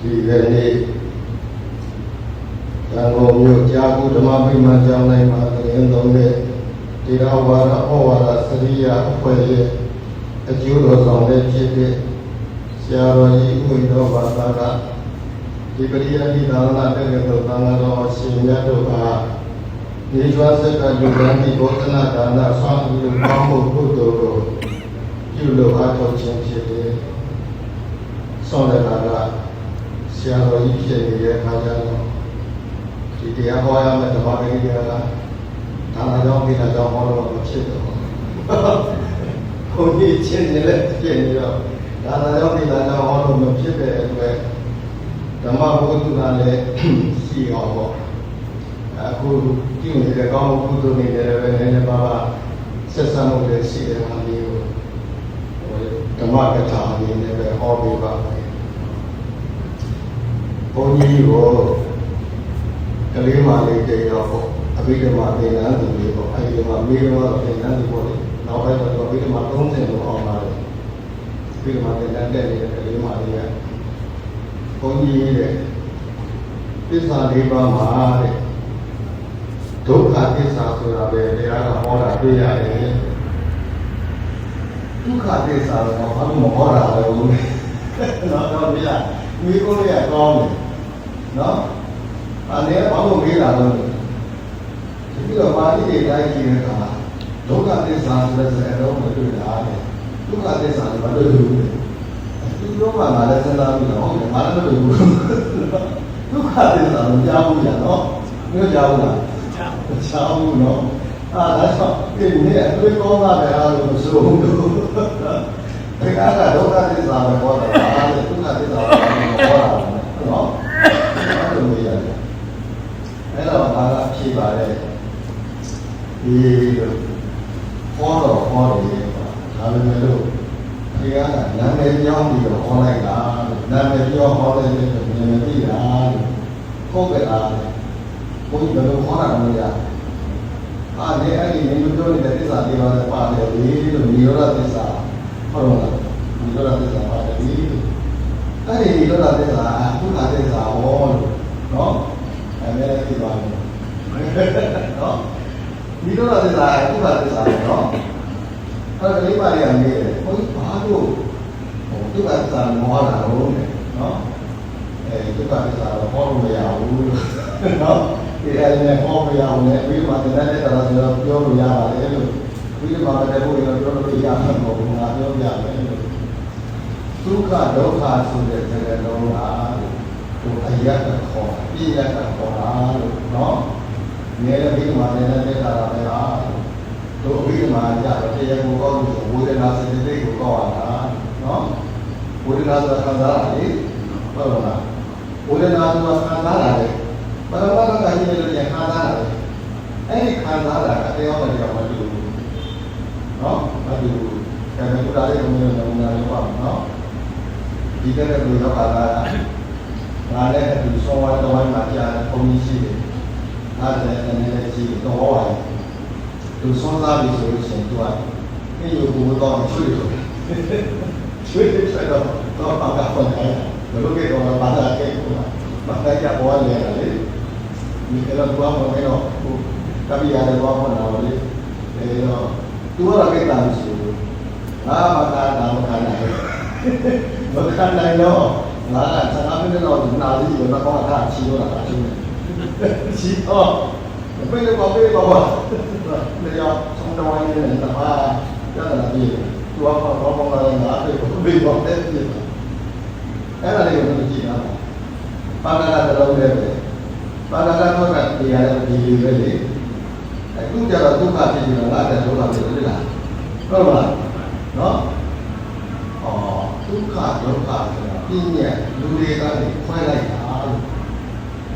ဒီကနေ့ရန်ကုန်မြို့ကြာကူဓမ္မပိမှန်ကျောင်းတိုင်းမှာတရင်သုံးတဲ့ဒီတော်ဝါဒဩဝါဒစရိယအဖွဲ့ရဲ့အကျိုးတော်ဆောင်တဲ့ဖြစ်တဲ့ဆရာတော်ကြီးဥိတော်ဘာသာကဒီပရိယတိသာသနာတက္ကသိုလ်သံဃာတော်အရှင်မြတ်တို့ကဒီကျွမ်းစက်ကလူရန်ဒီဘောဓနာဒါနဆွမ်းပြုကောင်းမှုကုသိုလ်ကိုပြုလို့အားထုတ်ခြင်းဖြစ်တယ်။ဆောင်းတဲ့တာကဆ ရာတော်ကြီးဖြစ်နေတဲ့အခါကျတော့ဒီတရားဟောရမယ့်ဓမ္မဂရိယာကဒါနာကြောင့်ဒီနာကြောင့်ဟောလို့မဖြစ်တော့ဘူး။ဘုန်းကြီးချင်းချင်းလည်းဖြစ်နေတော့ဒါနာကြောင့်ဒီနာကြောင့်ဟောလို့မဖြစ်တဲ့အတွက်ဓမ္မဘုဒ္ဓနာလည်းရှိအောင်ပေါ့။အခုပြုနေတဲ့ကောင်းမှုကုသိုလ်တွေလည်းပဲနည်းနည်းပါးပါးဆက်ဆံမှုတွေရှိတဲ့ဟာမျိုးကိုဓမ္မကထာအနေနဲ့ပဲဟောပေးပါမယ်။ ဘုန်းကြီးကိုကလေးမလေးတေရောပေါ့အဘိဓမ္မာသင်္ကန်းသူလေးပေါ့အဲဒီမှာမိဓမ္မာသင်္ကန်းသူပေါ့လေနောက်ပိုင်းတော့အဘိဓမ္မာ30လို့အောင်လာတယ်အဘိဓမ္မာသင်္ကန်းတက်နေတဲ့ကလေးမလေးကဘုန်းကြီးတဲ့ပစ္စာလေးပါးမှာတဲ့ဒုက္ခသစ္စာဆိုတာပဲတရားကဟောတာတွေ့ရတယ်ဒုက္ခသစ္စာတော့ဘာလို့မဟောတာလဲဘူးနော်တော့ပြရမိကိုလေးကကောင်းတယ် နော်အဲ့ဒါဘာလို့မေးတာလဲဒီပြီးတော့ပါဠိတွေတိုင်းကြည့်တဲ့အခါဒုက္ခသစ္စာဆိုတဲ့စကားလုံးကိုတွေ့တာတဲ့ဒုက္ခသစ္စာကဘာလို့လဲဒီလိုမှငါလည်းစဉ်းစားပြီးတော့ဟုတ်တယ်ငါလည်းမတွေ့ဘူးဒုက္ခသစ္စာကိုကြားဘူးရနော်ပြောကြားဘူးလားကြားကြားဘူးနော်အာဒါဆိုဒီနေ့အတွေ့ကောင်းတာပဲအားလို့ဆိုဘူးဒီကားကဒုက္ခသစ္စာပဲဟောတာအားလည်းဒုက္ခသစ္စာကိုဟောတာနော်အဲ့လိုမျိုးရတယ်အဲ့တော့ဒါကဖြေပါတယ် ဒီဟောတော့ဟောတယ်ပါဒါပေမဲ့လို့ဒီကကနာမည်ပြောင်းပြီးတော့ဟောလိုက်တာနာမည်ပြောဟောလိုက်တဲ့ကိုမြင်မသိတာဟုတ်ကဲ့လားဘုန်းကြီးဘယ်လိုဟောတာလဲရအာလေအဲ့ဒီမပြောနေတဲ့သစ္စာလေးပါးပါတယ်လေလို့နိရောဓသစ္စာဟုတ်တော့လားနိရောဓသစ္စာပါတယ်လေအဲ့ဒီနိရောဓသစ္စာဒုက္ခသစ္စာဟောလို့နော်အဲ့ဒါလည်းသိပါမယ်နော် နိရောဓသစ္စာဒုက္ခသစ္စာနော်အဲ့ဒါလေးပါးလေးကနေတယ်ဘုန်းကြီးဘာလို့ဟိုဒုက္ခသစ္စာမောတာလို့နော်အဲဒုက္ခသစ္စာတော့ဟောလို့မရဘူးလို့နော်ဒီအဲ့ဒီနဲ့ဟောမရဘူးလေပြီးမှတည်းတဲ့တရားဆိုတော့ပြောလို့ရပါတယ်လို့ပြီးမှလည်းဘုရားပြောလို့ရမှာမဟုတ်ဘူးငါပြောပြမယ်လို့ဒုက္ခဒုက္ခဆိုတဲ့စကားလုံးကဟိုအယတ်ကခေါ်ပြည့်ရကခေါ်တာလို့နော် ငယ်ပြီးမှလည်းတဲ့တာပဲဟာတို့ဝိဓမာကြတော့တရားကိုကောက်လို့ဝေဒနာစေတသိက်ကိုကောက်ရတာနော်ဝေဒနာဆိုတာခံစားရလေဟုတ်လားဝေဒနာဆိုတာခံစားရတယ်ပရမတ်ကကြီးလည်းခံစားရတယ်အဲ့ဒီခံစားတာကတရားတော်တရားမတူဘူးနော်မတူဘူးဒါပေမဲ့ဘုရားရဲ့အမှုနဲ့နမူနာလေးပါနော်ဒီတဲ့လူတော့ပါလာငါလည်းအတူဆောဝါတော်ဝိုင်းမှာကြားဘုံကြီးရှိတယ် အားတဲ့အနေနဲ့ရှိတော့ဟောရတယ်သူဆွမ်းသားပြီဆိုလို့ရှိရင်သူကအဲ့ဒီကိုတော့ချွေးတယ်ချွေးတယ်ဆိုတော့တော့ပါကဖွင့်တယ်ဘယ်လိုလဲတော့ဘာသာကိကိုမတိုင်းကြပေါ်လေလေဒီကတော့ဘာမှမတော့ဟိုတပိရတယ်ဘာမှမတော့လေအဲတော့သူကတော့ကိတာမရှိဘူးငါမကားတာမခံနိုင်မခံနိုင်တော့ငါကစကားမင်းတော့နာလီရောတော့ကချီရောတာချီ ချီတော့ပြေတော့ပြေတော့လေရောဆုံးတော်ရင်းနဲ့တပါးရတာပြေသူကတော့ဘာမှမလာငါပြေပြေတော့တဲ့ပြေအဲ့ဒါလေးကိုကြည့်ရအောင်ပါဒနာတစ်လုံးလေးပဲပါဒနာတော့ကတရားရဲ့ဒီလိုပဲလေအခုကျတော့ဒုက္ခဖြစ်နေတာငါတဲ့ဒုက္ခဖြစ်တယ်လားဟုတ်လားနော်အော်ဒုက္ခဒုက္ခဆိုတာပြင်းရဲ့လူတွေကနေခွဲလိုက်တာလို့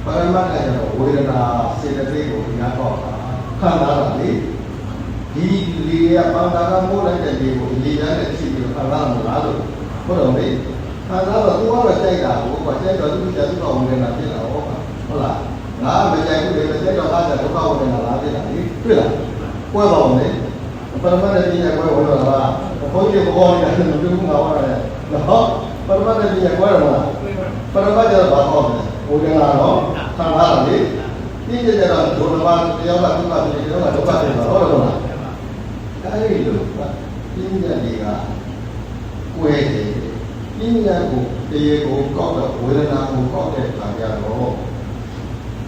ပရမတ်ကကျတော့ဝေဒနာစေတသိက်ကိုညာတော့တာခံစားတာလေဒီလူတွေကပန္တာကမိုးလိုက်တဲ့ဒီကိုရေရတဲ့ဖြစ်ပြီးခံစားမှာလားလို့ဟုတ်တော့လေခံစားတော့သူကတော့ကြိုက်တာကိုကြိုက်တော့သူကသူ့တော်ဝင်နေတာဖြစ်တာဟုတ်ဟုတ်လားငါမကြိုက်ဘူးလေမကြိုက်တော့အားကြဒုက္ခဝင်နေတာလားဖြစ်တာလေတွေ့လားပွဲပါအောင်လေပရမတ်ရဲ့ဒီကွဲဝင်တော့လားဘုန်းကြီးဘောနေတာမတွေ့ဘူးငါဟောတယ်နော်ပရမတ်ရဲ့ဒီကွဲတော့လားပရမတ်ကျတော့ ခံလာတာလေပြင်းကြတော့ဒုလဘတယောက်ကဒုက္ခဖြစ်တယ်တယောက်ကဒုက္ခဖြစ်တော့ဟုတ်လားအဲဒီလိုပြင်းကြတွေကကွဲတယ်ပြင်းကြကိုတရားကိုကောက်တော့ဝေဒနာကိုကောက်တဲ့အခါကျတော့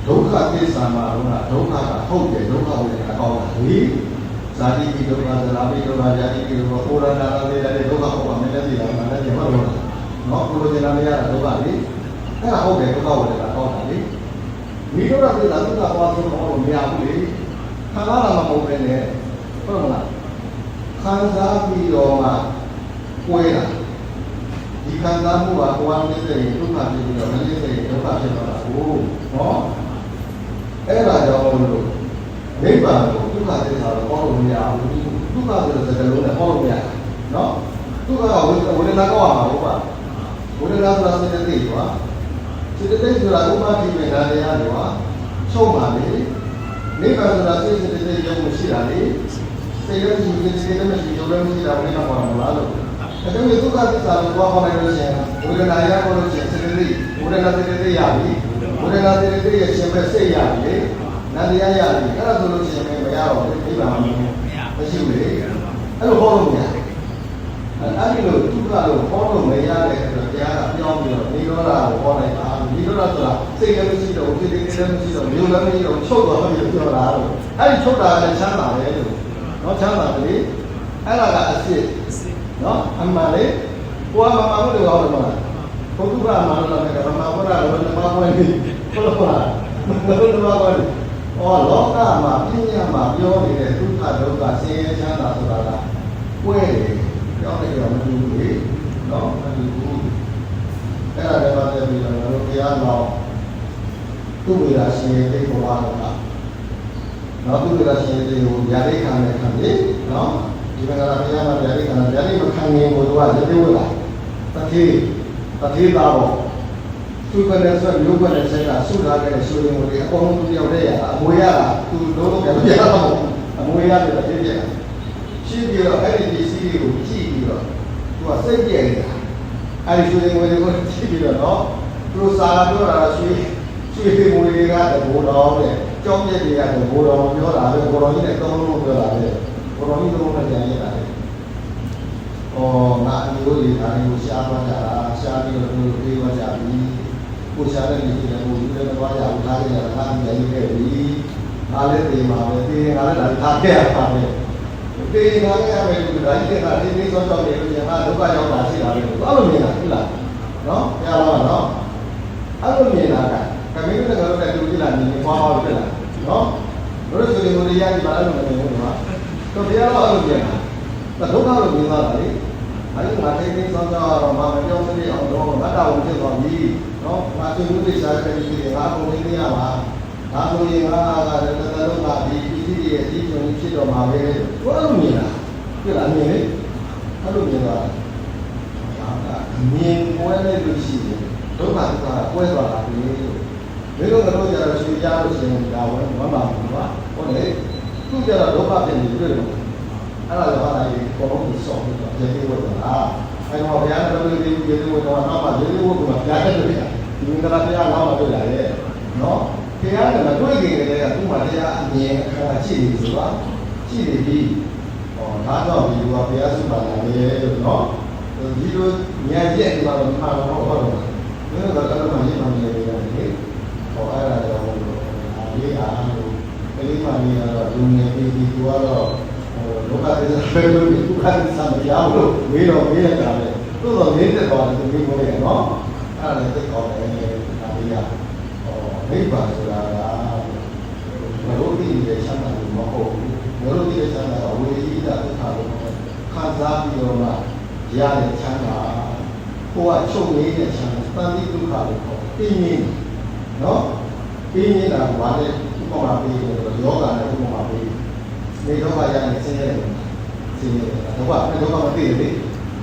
ဒုက္ခသစ္စာမှာတော့ဒုက္ခကဟုတ်တယ်ဒုက္ခဝေဒနာကောက်တာလေဇာတိပိဒုက္ခသရာပိဒုက္ခဇာတိပိဒုက္ခဩရဏနာလေးတဲ့ဒုက္ခဟုတ်ပါမယ်လက်စီလာမှလည်းပြန်မလို့နော်ကိုလိုချင်တာမရတာဒုက္ခလေ အဲ့ဒါဟုတ်တယ်ဒုက္ခဝေဒနာကောက်တာလေမိတို့ရတဲ့လာသုတ္တဝါဆိုတော့မရဘူးလေခံစားရမှာမဟုတ်ပဲနဲ့ဟုတ်မလားခံစားပြီးတော့မှကိုယ်တာဒီခံစားမှုကကိုယ်အနေနဲ့ဒုက္ခဖြစ်ပြီးတော့မလေးစိတ်ဒုက္ခဖြစ်တော့တာကိုနော်အဲ့ဒါကြောင့်လို့နိဗ္ဗာန်ကိုဒုက္ခသစ္စာကိုဟောလို့မရဘူးဒုက္ခဆိုတဲ့စကားလုံးနဲ့ဟောလို့မရဘူးနော်ဒုက္ခကဝေဒနာကောက်ရမှာဟုတ်ပါဝေဒနာဆိုတာစိတ်သိကွာ စိတ်သိဆိုတာဥပ္ပါတိမေဒါတရားတွေဟာချုပ်ပါလေနိဗ္ဗာန်ဆိုတာစိတ်စိတ်သိရုံမရှိတာလေစိတ်ရရှိစိတ်စိတ်မရှိရုံလည်းမရှိတာဘယ်မှာပါမလားလို့အဲဒါမျိုးဒုက္ခသစ္စာကိုဟောဟောလိုက်လို့ရှိရင်ဝေဒနာရဟောလို့ရှိရင်စိတ်သိဝေဒနာစိတ်သိရပြီဝေဒနာစိတ်သိရဲ့ရှင်ပဲစိတ်ရပြီနန္တရားရပြီအဲ့ဒါဆိုလို့ရှိရင်မရတော့ဘူးနိဗ္ဗာန်မရှိဘူးလေအဲ့လိုဟောလို့မရအဲ့ဒီလိုဒုက္ခလို့ဟောလို့မရတဲ့အတွက်တရားကပြောင်းပြီးတော့နိရောဓကိုဟောလိုက်တာ နိရောဓဆိုတာစိတ်လည်းမရှိတော့ဘူးစိတ်လည်းမရှိတော့မျိုးလည်းမရှိတော့ချုပ်သွားပြီပြောတာလို့အဲ့ဒီချုပ်တာလည်းချမ်းသာတယ်လို့နော်ချမ်းသာတယ်လေအဲ့ဒါကအစ်စ်နော်အမှန်လေကိုယ်ကမမှန်ဘူးလို့ဟောတယ်မလားဘုသူကအမှန်လို့လည်းကမမှန်ဘူးလားဘယ်လိုမှမဟုတ်ဘူးဟုတ်လားဘယ်လိုမှမဟုတ်ဘူးအော်လောကမှာပြညာမှာပြောနေတဲ့ဒုက္ခဒုက္ခဆင်းရဲချမ်းသာဆိုတာကကွဲတယ်ပြောနေတော့မတူဘူးလေနော်မတူဘူး အဲ့ဒါလည်းပတ်သက်ပြီးတော့တို့တရားတော်သူ့ဝေရာရှင်ရဲ့တိတ်ဘဝတော့ကနော်သူ့ဝေရာရှင်ရဲ့တိတ်ကိုယာရိခံတဲ့ခံလေနော်ဒီဘက်ကလာတရားမှာယာရိခံယာရိမခံရင်ကိုတို့ကလက်သေးဝလာတတိတတိသားပေါ့သူကလည်းဆိုမျိုးကလည်းဆက်တာဆုထားတဲ့ဆိုရင်ကိုဒီအကုန်လုံးသူရောက်တဲ့ရတာအမွေရတာသူလုံးလုံးပြန်ပြတော့အမွေရတဲ့တတိပြန်ရှိပြီးတော့အဲ့ဒီဒီစီးကိုကြည့်ပြီးတော့သူကစိတ်ပြည့်နေတာ အဲ့ဒီဆိုရင်ကိုကိုကြည့်ပြီးတော့နော်သူစာပြောတာရွှေရွှေငွေတွေကတဘိုးတော်တဲ့ကြောင်းမြက်တွေကတဘိုးတော်ပြောတာပဲဘိုးတော်ကြီးနဲ့သုံးလုံးပြောတာပဲဘိုးတော်ကြီးသုံးလုံးနဲ့ကြံရတာလေဩငါအမျိုးတွေဒါတွေကိုရှားသွားကြတာရှားပြီးတော့သူပြေးသွားကြပြီကိုရှားတဲ့နေရာကိုဒီလိုသွားကြဘူးထားကြတာထားကြရခဲ့ပြီငါလည်းတေးမှာပဲတေးငါလည်းဒါထားခဲ့ရပါမယ် တေးငါလည်းရမယ်လို့ဒါကြီးကတေးသေးသောကြောင့်လေငါဒုက္ခရောက်တာရှိတာလေအဲ့လိုမြင်တာဟုတ်လားနော်ကြားလားနော်အဲ့လိုမြင်တာကကမင်းတို့ကတော့တဲ့လူကြီးလာနေနေသွားသွားဖြစ်လာနော်တို့ဆိုရင်ဘုရားကြီးပါအဲ့လိုမမြင်ဘူးကွာတော့တရားတော့အဲ့လိုမြင်တာဒုက္ခလို့မြင်သွားတာလေအဲ့ဒီမှာတိတ်တိတ်ဆောင်းဆောင်းတော့မမပြောစရိအောင်တော့မတ်တော်ဖြစ်သွားပြီနော်ငါသူတို့သိစားတဲ့ဒီငါကိုသိနေရပါ ဒါဆိုရင်ငါကလည်းတသက်လုံးကဒီပစ္စည်းရဲ့အကြီးကျယ်ဖြစ်တော့မှာပဲဘယ်လိုမြင်တာပြလားမြင်လေအဲ့လိုမြင်တာဒါကမြင်ပွဲနဲ့လို့ရှိရင်ဒုက္ခဒုက္ခပွဲသွားတာလေလို့ဘယ်လိုကတော့ကြတော့ရှင်ကြားလို့ရှိရင်ဒါဝင်မမှန်ဘူးကွာဟုတ်တယ်သူကြတော့ဒုက္ခဖြစ်နေတွေ့တယ်အဲ့ဒါကြောင့်အဲ့ဒီဘောလုံးကိုစောင့်ပြီးတော့ကျေသေးဝတ်တာအဲ့တော့ဘုရားတော်ကြီးကျေသေးဝတ်တော့နောက်မှကျေသေးဝတ်ကကြားတယ်လို့ပြောဒီမင်္ဂလာတရားနောက်မှတွေ့ရတယ်နော် တရားကလည်းတွေ့ကြတယ်ကသူ့မှာတရားအမြင်အခါရှိနေဆိုတော့ရှိနေပြီဟောဒါတော့ဒီလိုဘုရားစုပါလာလေလို့နော်ဒီလိုဉာဏ်ကျက်ဒီမှာတော့မှာတော့ဟုတ်တော့ဘယ်လိုကတော့မှရေးမှမရဘူးလေဟောအဲ့ဒါတော့အားလေးအားလို့ကလေးမကြီးကတော့လူငယ်ပြည်သူကတော့လောကသစ္စာပဲလို့ဒုက္ခသစ္စာမရောက်လို့ဝေးတော့ဝေးရတာပဲသို့တော့နေတက်သွားတယ်သူမျိုးမျိုးလေနော်အဲ့ဒါလည်းသိကောင်းတယ်ဒါလေးကဟောနိဗ္ဗာန်ဆိုတာ ကမလို့ဒီရဲ့ချမ်းသာလို့မဟုတ်ဘူးမလို့ဒီရဲ့ချမ်းသာကဝေဤတာဒုက္ခလို့ခံစားပြီးတော့မှရတဲ့ချမ်းသာကိုကချုပ်နေတဲ့ချမ်းသာတန်တိဒုက္ခလို့ခေါ်ပြင်းနေနော်ပြင်းနေတာကဘာလဲဥပမာပေးလို့ယောဂနဲ့ဥပမာပေးနေတော့ကရနေဆင်းရဲတယ်ဆင်းရဲတယ်တော့ဘာလဲတော့မသိတယ်လေ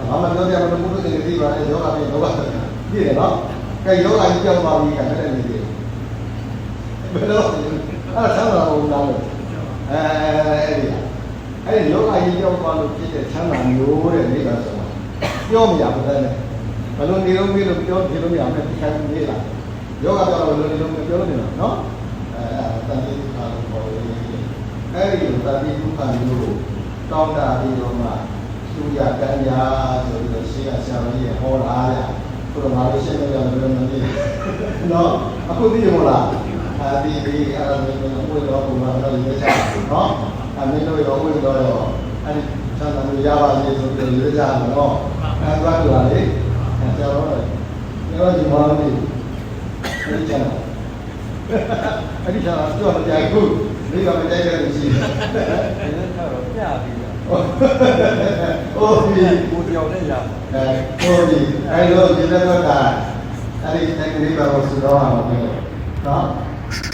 ဘာမှပြောပြမလို့ဘုရားရှင်သိပါလေယောဂပြီးယောဂပြည့်တယ်နော်ကဲယောဂကြီးကြောက်ပါပြီကလည်းနေတယ်ဘယ်လို အဲ့ဒါဆမ်းသာဘူးလားလို့အဲအဲ့ဒီအဲ့ဒီယောဂကြီးကြောက်ပါလို့ဖြစ်တဲ့ဆမ်းသာမျိုးတဲ့နေပါဆိုတော့ပြောမရဘူးတဲ့ဘယ်လိုနေလို့မေးလို့ပြောပြလို့မရဘူးဒီခိုင်နေလားယောဂပြောလို့လည်းလုံးပြောလို့နေတော့နော်အဲတန်တိဒုက္ခလို့ခေါ်တယ်အဲ့ဒီတန်တိဒုက္ခမျိုးကိုတောင်းတပြီးတော့မှသူရကံရာဆိုပြီးတော့ရှင်းရဆရာကြီးရဟောလာရဘုရားမာလို့ရှင်းလို့ရတယ်ဘယ်လိုမသိနော်အခုသိရမလား အဲဒီဒီအဲ့ဒါမျိုးဝိတော်ဘုရားတော့ရေးချနော်အမင်းတို့ရောဝိတော်ရောအဲ့ဒီသံဃာမျိုးရပါစေဆိုပြီးရေးချနော်အဲ့ဒါကလေဆရာတော်လည်းကျွန်တော်ဒီမှာနေအဲ့ဒီချမ်းအဲ့ဒီချမ်းတော့မကြိုက်ဘူးမိကမကြိုက်တဲ့လူရှိတယ်ဒီနေ့ကတော့ပြပြီးတော့ဟုတ်ပြီကိုကြောင်နဲ့ရအဲဟုတ်ပြီအဲလိုဒီလက်တော့ကအဲ့ဒီတက်ကလေးပါလို့ဆိုတော့မှာမဟုတ်ဘူးနော်